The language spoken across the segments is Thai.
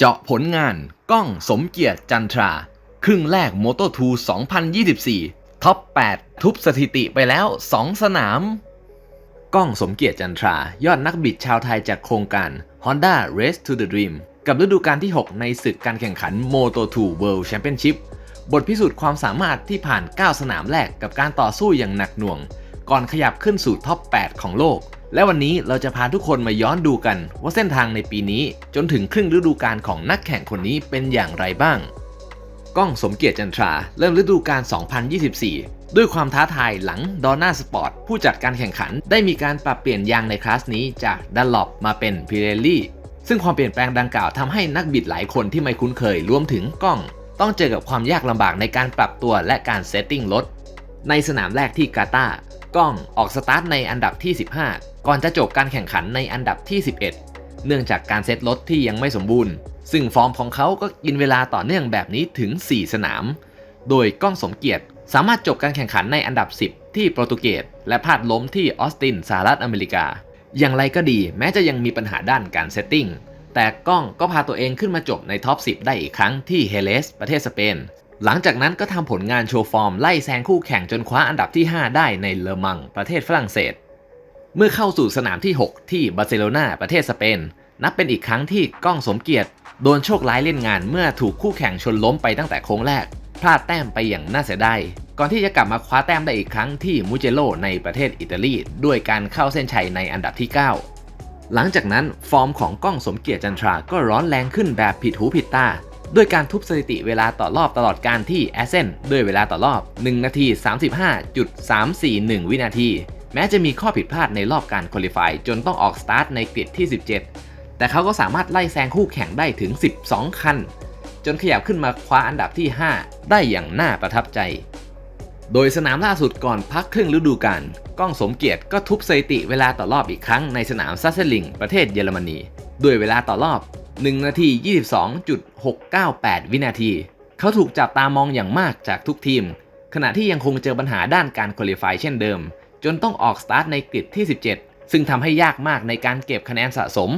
เจาะผลงานกล้องสมเกียรติจันทรา ครึ่งแรก Moto 2 2024 ท็อป 8 ทุบสถิติไปแล้ว 2 สนาม กล้องสมเกียรติจันทรา ยอดนักบิดชาวไทยจากโครงการ Honda Race to the Dream กับฤดูกาลที่ 6 ในศึกการแข่งขัน Moto 2 World Championship บทพิสูจน์ความสามารถที่ผ่าน 9 สนามแรกกับการต่อสู้อย่างหนักหน่วง ก่อนขยับขึ้นสู่ท็อป 8 ของโลก และวันนี้เราจะพาทุกคนมาย้อนดูกัน ว่าเส้นทางในปีนี้จนถึงครึ่งฤดูกาลของนักแข่งคนนี้เป็นอย่างไรบ้าง ก้องสมเกียรติจันทราเริ่มฤดูกาล 2024 ด้วยความท้าทายหลังดอน่าสปอร์ตผู้จัดการแข่งขันได้มีการปรับเปลี่ยนยางในคลาสนี้จากดันลอปมาเป็นพิเรลลี่ซึ่งความเปลี่ยนแปลงดังกล่าวทำให้นักบิดหลายคนที่ไม่คุ้นเคยรวมถึงก้อง ต้องเจอกับความยากลำบากในการปรับตัวและการเซตติ้งรถในสนามแรกที่กาตา ก้องออกสตาร์ทในอันดับที่ 15 ก่อนจะจบการแข่งขันในอันดับที่ 11 เนื่องจากการเซตรถที่ยังไม่สมบูรณ์ ซึ่งฟอร์มของเขาก็กินเวลาต่อเนื่องแบบนี้ถึง 4 สนาม โดยก้องสมเกียรติสามารถจบการแข่งขันในอันดับ 10 ที่โปรตุเกสและพลาดล้มที่ออสตินสหรัฐอเมริกา อย่างไรก็ดีแม้จะยังมีปัญหาด้านการเซตติ้งแต่ก้องก็พาตัวเองขึ้นมาจบในท็อป 10 ได้อีกครั้งที่เฮเลสประเทศสเปน หลังจากนั้นก็ทำผลงานโชว์ฟอร์มไล่แซงคู่แข่งจนคว้าอันดับที่ 5 ได้ในเลอมัง ประเทศฝรั่งเศส เมื่อเข้าสู่สนามที่ 6 ที่บาร์เซโลนาประเทศสเปน นับเป็นอีกครั้งที่ก้องสมเกียรติ โดนโชคร้ายเล่นงานเมื่อถูกคู่แข่งชนล้มไปตั้งแต่โค้งแรก พลาดแต้มไปอย่างน่าเสียดายก่อนที่จะกลับมาคว้าแต้มได้อีกครั้งที่มูเจโลในประเทศอิตาลีด้วยการเข้าเส้นชัยในอันดับที่ 9 หลังจากนั้นฟอร์มของก้องสมเกียรติจันทราก็ร้อนแรงขึ้นแบบผิดหูผิดตา ด้วยการทุบสถิติเวลาต่อรอบตลอดการที่แอสเซนด้วยเวลาต่อรอบ 1 นาที 35.341 วินาที แม้จะมีข้อผิดพลาดในรอบการคุริฟายจนต้องออกสตาร์ทในกริดที่ 17 แต่เขาก็สามารถไล่แซงคู่แข่งได้ถึง 12 คัน จนขยับขึ้นมาคว้าอันดับที่ 5 ได้อย่างน่าประทับใจ โดยสนามล่าสุดก่อนพักครึ่งฤดูกาลก้องสมเกียรติก็ทุบสถิติเวลาต่อรอบอีกครั้งในสนามซัสเซลิงประเทศเยอรมนีด้วยเวลาต่อรอบ 1 นาที 22.698 วินาที เขาถูกจับตามองอย่างมากจากทุกทีม ขณะที่ยังคงเจอปัญหาด้านการคุริฟายเช่นเดิม จนต้องออกสตาร์ทในกริดที่ 17 ซึ่งทำให้ยากมากในการเก็บคะแนนสะสม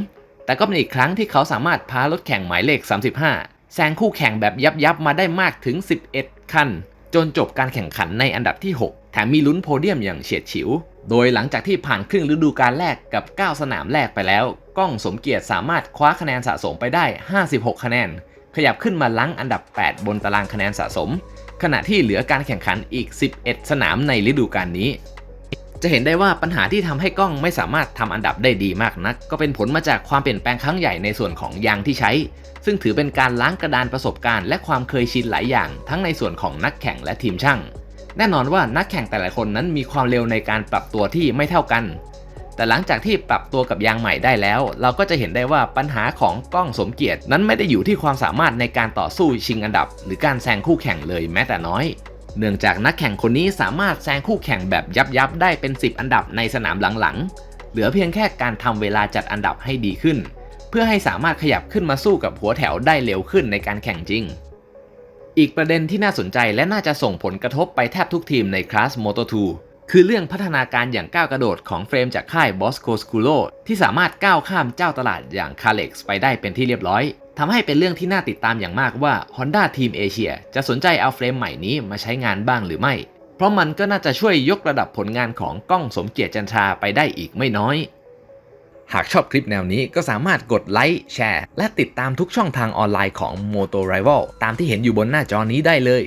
แต่ก็เป็นอีกครั้งที่เขาสามารถพารถแข่งหมายเลข 35 แซงคู่แข่งแบบยับยับมาได้มากถึง 11 คัน จนจบการแข่งขันในอันดับที่ 6 แถมมีลุ้นโพเดียมอย่างเฉียดฉิว โดยหลังจากที่ผ่านครึ่งฤดูกาลแรกกับ 9 สนามแรกไปแล้ว ก้องสมเกียรติสามารถคว้าคะแนนสะสมไปได้ 56 คะแนน ขยับขึ้นมาลังอันดับ 8 บนตารางคะแนนสะสม ขณะที่เหลือการแข่งขันอีก 11 สนามในฤดูกาลนี้ จะเห็นได้ว่าปัญหาที่ทำให้กล้องไม่สามารถทำอันดับได้ดีมากนัก ก็เป็นผลมาจากความเปลี่ยนแปลงครั้งใหญ่ในส่วนของยางที่ใช้ ซึ่งถือเป็นการล้างกระดานประสบการณ์และความเคยชินหลายอย่าง ทั้งในส่วนของนักแข่งและทีมช่างแน่นอนว่านักแข่งแต่ละคนนั้นมีความเร็วในการปรับตัวที่ไม่เท่ากัน แต่หลังจากที่ปรับตัวกับยางใหม่ได้แล้ว เราก็จะเห็นได้ว่าปัญหาของกล้องสมเกียรตินั้นไม่ได้อยู่ที่ความสามารถในการต่อสู้ชิงอันดับ หรือการแซงคู่แข่งเลยแม้แต่น้อย เนื่องจากนักแข่งคนนี้สามารถแซงคู่แข่งแบบยับยับได้เป็น 10 อันดับในสนามหลังๆ เหลือเพียงแค่การทำเวลาจัดอันดับให้ดีขึ้น เพื่อให้สามารถขยับขึ้นมาสู้กับหัวแถวได้เร็วขึ้นในการแข่งจริงอีกประเด็นที่น่าสนใจและน่าจะส่งผลกระทบไปแทบทุกทีมในคลาส Moto 2 คือเรื่องพัฒนาการอย่างก้าวกระโดดของเฟรมจากค่าย Bosco Sculo ที่สามารถก้าวข้ามเจ้าตลาดอย่าง c a l e x ไปได้เป็นที่เรียบร้อยทำให้เป็นเรื่องที่น่าติดตามอย่างมากว่า Honda Team Asia จะสนใจเอาเฟรมใหม่นี้มาใช้งานบ้างหรือไม่ เพราะมันก็น่าจะช่วยยกระดับผลงานของกล้องสมเกียรติจันทราไปได้อีกไม่น้อย หากชอบคลิปแนวนี้ก็สามารถกดไลค์แชร์ และติดตามทุกช่องทางออนไลน์ของ Moto Rival ตามที่เห็นอยู่บนหน้าจอนี้ได้เลย